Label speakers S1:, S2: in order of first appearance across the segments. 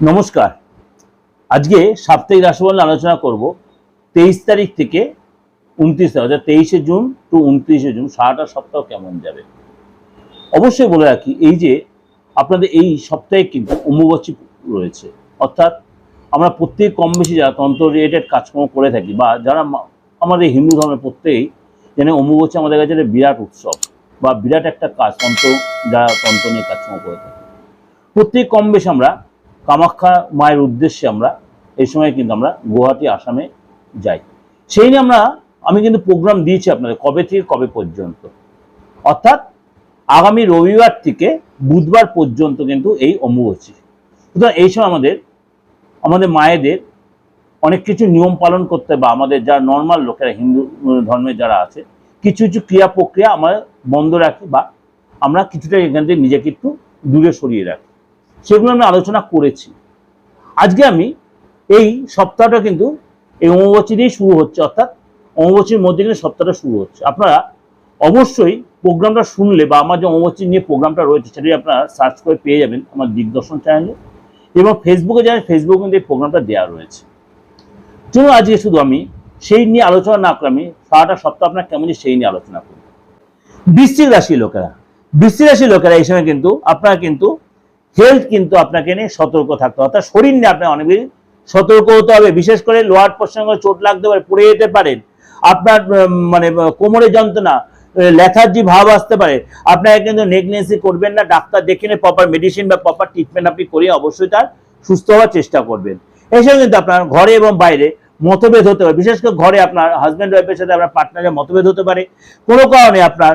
S1: নমস্কার। আজকে সাপ্তাহিক রাশিফল আলোচনা করব। তেইশ তারিখ থেকে উনত্রিশ তারিখ, অর্থাৎ তেইশে জুন টু উনত্রিশে জুন, সারাটা সপ্তাহ কেমন যাবে? অবশ্যই বলে রাখি, এই যে আপনাদের এই সপ্তাহে কিন্তু অম্বুবাচী রয়েছে। অর্থাৎ আমরা প্রত্যেক কম বেশি যারা তন্ত্র রিলেটেড কাজকর্ম করে থাকি বা যারা আমাদের হিন্দু ধর্মের প্রত্যেকেই যেন অম্বুবাচী আমাদের কাছে বিরাট উৎসব বা বিরাট একটা কাজ, তন্ত্র যারা তন্ত্র নিয়ে কাজকর্ম করে থাকি। প্রত্যেক কম বেশি আমরা কামাখ্যা মায়ের উদ্দেশ্যে আমরা এই সময় কিন্তু আমরা গুয়াহাটি, আসামে যাই। সেই নিয়ে আমরা, আমি কিন্তু প্রোগ্রাম দিয়েছি আপনাদের, কবে থেকে কবে পর্যন্ত। অর্থাৎ আগামী রবিবার থেকে বুধবার পর্যন্ত কিন্তু এই অম্বুবাচী। সুতরাং এই সময় আমাদের আমাদের মায়েদের অনেক কিছু নিয়ম পালন করতে বা আমাদের যারা নর্মাল লোকেরা, হিন্দু ধর্মের যারা আছে, কিছু কিছু ক্রিয়া প্রক্রিয়া আমরা বন্ধ রাখি বা আমরা কিছুটা এখান থেকে নিজেকে একটু দূরে সরিয়ে রাখি। সেগুলো আমি আলোচনা করেছি। আজকে আমি এই সপ্তাহটা কিন্তু এই অমাবচী দিয়েই শুরু হচ্ছে, অর্থাৎ অমাবচীর মধ্যে কিন্তু সপ্তাহটা শুরু হচ্ছে। আপনারা অবশ্যই প্রোগ্রামটা শুনলে বা আমার যে অমাবচী নিয়ে প্রোগ্রামটা রয়েছে সেটাই আপনারা সার্চ করে পেয়ে যাবেন আমার দিগদর্শন চ্যানেলে এবং ফেসবুকে যাবেন ফেসবুকে কিন্তু এই প্রোগ্রামটা দেওয়া রয়েছে। চলুন আজকে শুধু আমি সেই নিয়ে আলোচনা না করে আমি সারাটা সপ্তাহ আপনার কেমন যে সেই নিয়ে আলোচনা করি বৃশ্চিক রাশির লোকেরা, বৃশ্চিক রাশির লোকেরা এই সময় কিন্তু, আপনারা কিন্তু হেলথ কিন্তু আপনাকে নিয়ে সতর্ক থাকতে হবে। অর্থাৎ শরীর নিয়ে আপনার অনেক বেশি সতর্ক হতে হবে। বিশেষ করে লোয়ার প্রসঙ্গে চোট লাগতে পারে পড়ে যেতে পারেন আপনার মানে আহ, কোমরের যন্ত্রণা লেথার্জি ভাব আসতে পারে। আপনাকে কিন্তু নেগলেন্সি করবেন না ডাক্তার দেখে নিয়ে প্রপার মেডিসিন বা প্রপার ট্রিটমেন্ট আপনি করিয়ে অবশ্যই তার সুস্থ হওয়ার চেষ্টা করবেন। এসব কিন্তু আপনার ঘরে এবং বাইরে মতভেদ হতে পারে। বিশেষ করে ঘরে আপনার হাজব্যান্ড ওয়াইফের সাথে আপনার পার্টনারের মতভেদ হতে পারে। কোনো কারণে আপনার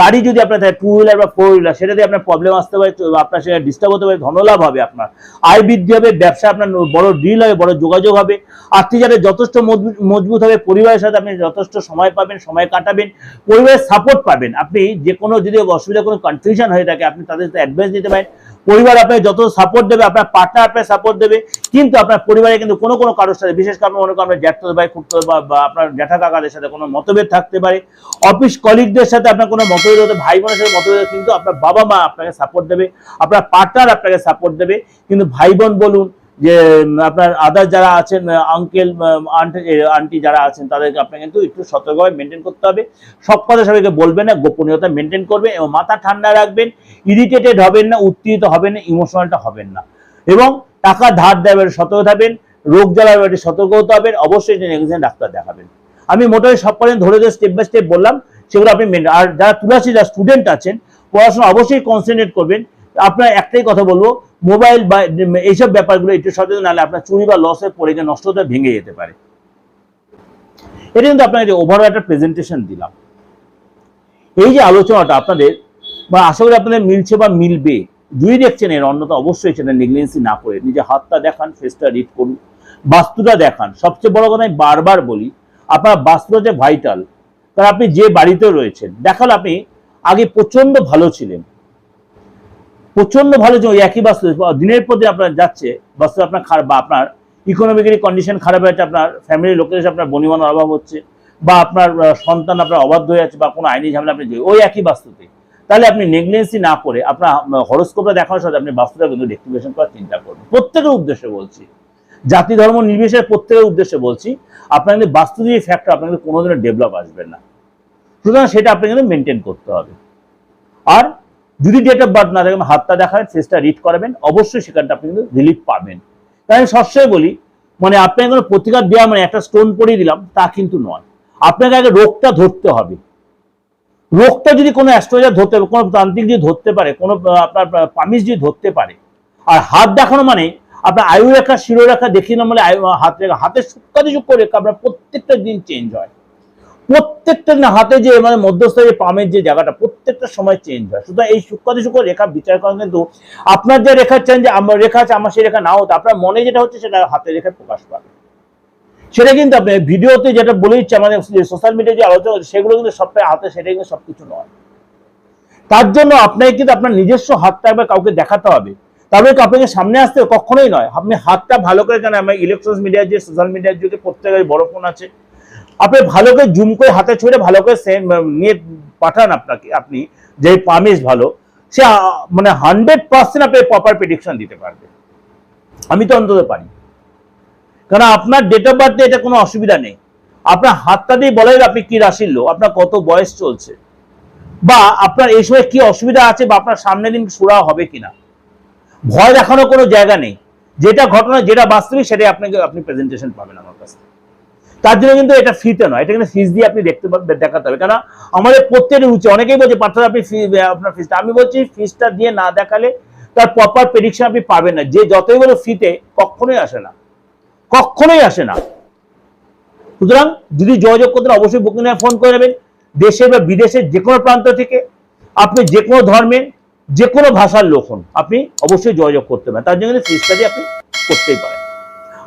S1: গাড়ি যদি আপনার থাকে টু হুইলার বা ফোর হুইলার সেটাতে আপনার প্রবলেম আসতে পারে আপনার সেটা ডিস্টার্ব হতে পারে, ধনলাভ হবে আপনার। আয় বৃদ্ধি হবে, ব্যবসা আপনার বড় ডিল হবে, বড় যোগাযোগ হবে। আর্থিক যাতে যথেষ্ট মজবুত মজবুত হবে, পরিবারের সাথে আপনি যথেষ্ট সময় পাবেন, সময় কাটাবেন, পরিবারের সাপোর্ট পাবেন। আপনি যে কোনো যদি অসুবিধা কোনো কনফিউশন হয়ে থাকে, আপনি তাদের অ্যাডভাইস দিতে পারেন। পরিবার আপনাকে যত সাপোর্ট দেবে, আপনার পার্টনার আপনার সাপোর্ট দেবে, কিন্তু আপনার পরিবারে কিন্তু কোনো কোনো কারোর সাথে, বিশেষ কারণে মনে করো আপনার জ্যাঠতো ভাই খুঁড়তো বা আপনার জ্যাঠা কাকাদের সাথে কোনো মতভেদ থাকতে পারে। অফিস কলিগদের সাথে আপনার কোনো মতভেদ হতে, ভাই বোনের সাথে মতভেদ কিন্তু আপনার বাবা মা আপনাকে সাপোর্ট দেবে, আপনার পার্টনার আপনাকে সাপোর্ট দেবে। কিন্তু ভাই বোন বলুন যে, আপনার আদার যারা আছেন আঙ্কেল আন্টি যারা আছেন, তাদেরকে আপনাকে কিন্তু একটু সতর্কভাবে মেনটেন করতে হবে। সব কথা সবাইকে বলবেন না, গোপনীয়তা মেনটেন করবেন এবং মাথা ঠান্ডা রাখবেন ইরিটেটেড হবেন না, উত্তেজিত হবেন না ইমোশনালটা হবেন না। এবং টাকা ধার দেবেন সতর্ক থাকবেন, রোগ জ্বালার ব্যাপারে সতর্ক হতে হবেন অবশ্যই একজন ডাক্তার দেখাবেন। আমি মোটামুটি সব পর্যন্ত ধরে ধরে স্টেপ বাই স্টেপ বললাম, সেগুলো আপনি মেনে আর যারা তুলাসী যারা স্টুডেন্ট আছেন, পড়াশোনা অবশ্যই কনসেন্ট্রেট করবেন। আপনার একটাই কথা বলব মোবাইল বা এইসব ব্যাপারগুলো একটু সচেতন, নাহলে আপনার চুরি বা লসে পড়ে গিয়ে হতে ভেঙে যেতে পারে। এটা কিন্তু আপনাকে ওভারঅল একটা প্রেজেন্টেশন দিলাম। এই যে আলোচনাটা আপনাদের, বা আশা করি আপনাদের মিলছে বা মিলবে যদি দেখছেন এর অন্যতা অবশ্যই সেটা নেগলেন্সি না করে। নিজে হাতটা দেখান ফেসটা রিড করুন। বাস্তুটা দেখান। সবচেয়ে বড় কথা আমি বারবার বলি, আপনার বাস্তুটা যে ভাইটাল কারণ আপনি যে বাড়িতে রয়েছেন, দেখাল আপনি আগে প্রচণ্ড ভালো ছিলেন। প্রচণ্ড ভালো যে ওই একই বাস্তু দিনের পর দিন আপনার যাচ্ছে বাস্তু আপনার খারাপ বা আপনার ইকোনমিক্যালি কন্ডিশন খারাপ হয়েছে আপনার ফ্যামিলির সাথে আপনার বনিমানের অভাব হচ্ছে, বা আপনার সন্তান আপনার অবাধ্য হয়ে যাচ্ছে, বা কোনো আইনি ঝামেলা আপনি ওই একই বাস্তুতে তাহলে আপনি নেগলেন্সি না করে আপনার হরস্কোপটা দেখানোর সাথে আপনি বাস্তুটা কিন্তু রেক্টিভেশন করার চিন্তা করবেন প্রত্যেকের উদ্দেশ্যে বলছি। জাতি, ধর্ম নির্বিশেষে প্রত্যেকের উদ্দেশ্যে বলছি, আপনার কিন্তু বাস্তু দিয়ে ফ্যাক্টর আপনার কিন্তু কোনোদিনও ডেভেলপ আসবে না। সুতরাং সেটা আপনাকে কিন্তু মেনটেন করতে হবে। আর যদি ডেট অফ বার্থ না থাকে হাতটা দেখাবেন ফেসটা রিড করাবেন, অবশ্যই সেখানটা আপনি কিন্তু রিলিফ পাবেন। তাই আমি সবসময় বলি মানে আপনাকে কোনো প্রতিকার দেওয়া মানে একটা স্টোন পরিয়ে দিলাম, তা কিন্তু নয়। আপনাকে আগে রোগটা ধরতে হবে। রোগটা যদি কোনো অ্যাস্ট্রোলজার ধরতে পারে কোনো তান্ত্রিক যদি ধরতে পারে, কোনো আপনার পামিশ যদি ধরতে পারে, আর হাত দেখানো মানে আপনার আয়ু রেখা শিরোরেখা দেখিয়ে না মানে হাত রেখা, হাতের সূক্ষ্মাতিসূক্ষ্ম রেখা আপনার প্রত্যেকটা দিন চেঞ্জ হয়। প্রত্যেকটা দিন হাতে যে মানে মধ্যস্থ যে পামের যে জায়গাটা প্রত্যেকটা সময় চেঞ্জ হয়। সুতরাং এই সূক্ষ্মাতি সূক্ষ্ম রেখা বিচার করা কিন্তু আপনার যে রেখা যে আমার রেখা আছে, আমার সেই রেখা নাও হতো আপনার মনে যেটা হচ্ছে সেটা হাতের রেখায় প্রকাশ পাবে। সেটা কিন্তু আপনি ভিডিওতে যেটা বলে দিচ্ছে আমাদের সোশ্যাল মিডিয়ায় যে আলোচনা সেগুলো কিন্তু সবটাই হাতে সেটা কিন্তু সবকিছু নয়। তার জন্য আপনাকে কিন্তু আপনার নিজস্ব হাতটা একবার কাউকে দেখাতে হবে। তবে আপনাকে সামনে আসতে? কখনোই নয়। আপনি হাতটা ভালো করে জানেন, আমার ইলেকট্রনিক্স মিডিয়ার যে সোশ্যাল মিডিয়ার যুগে প্রত্যেকের বড় ফোন আছে আপনি ভালো করে জুম করে হাতে ছুঁড়ে ভালো করে নিয়ে পাঠান আপনাকে, আপনি, যে পামিশ ভালো, সে মানে হান্ড্রেড পার্সেন্ট আপনি প্রপার প্রেডিকশন দিতে পারবে। আমি তো অন্তত পারি। কারণ আপনার ডেট অফ বার্থে এটা কোনো অসুবিধা নেই। আপনার হাতটা দিয়ে বলাই আপনি কি রাশির লোক, আপনার কত বয়স চলছে, বা আপনার এই সময় কি অসুবিধা আছে, বা আপনার সামনের দিন সুরা হবে কিনা। ভয় দেখানোর কোনো জায়গা নেই। যেটা ঘটনা, যেটা বাস্তবিক, সেটাই আপনাকে, আপনি প্রেজেন্টেশন পাবেন আমার কাছে তার জন্য কিন্তু এটা ফ্রিতে নয়। এটা কিন্তু ফিস দিয়ে আপনি দেখতে পাবেন দেখাতে হবে। কারণ আমাদের প্রত্যেকের রুচি অনেকেই বলছে পার্থ আপনি আপনার ফিসটা আমি বলছি ফিসটা দিয়ে না দেখালে তার প্রপার প্রেডিকশন আপনি পাবেন না। যে যতই বলো ফ্রিতে কখনোই আসে না। কখনোই আসে না। সুতরাং যদি যোগাযোগ করতে অবশ্যই বুকিং ফোন করে নেবেন। দেশে বা বিদেশের যে কোনো প্রান্ত থেকে আপনি যে কোনো ধর্মের, যে কোনো ভাষার লোক হন, আপনি অবশ্যই যোগাযোগ করতে পারেন। তার জন্য ফিসটা দিয়ে আপনি করতেই পারেন।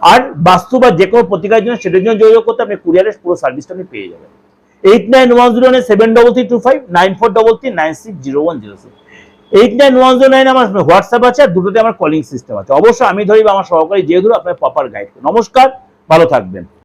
S1: আর বাস্তু বা যে কোনো প্রতিকার জন্য সেটার জন্য যোগাযোগ করতে আপনি কুরিয়ারের পুরো সার্ভিসটা আপনি পেয়ে যাবেন। Eight nine one zero nine seven double three two five nine four double three nine six zero one zero six eight nine one zero nine আমার হোয়াটসঅ্যাপ আছে, আর দুটোতে আমার কলিং সিস্টেম আছে। অবশ্যই আমি ধরি বা আমার সহকারী যেহেতু আপনার প্রপার গাইড নমস্কার, ভালো থাকবেন।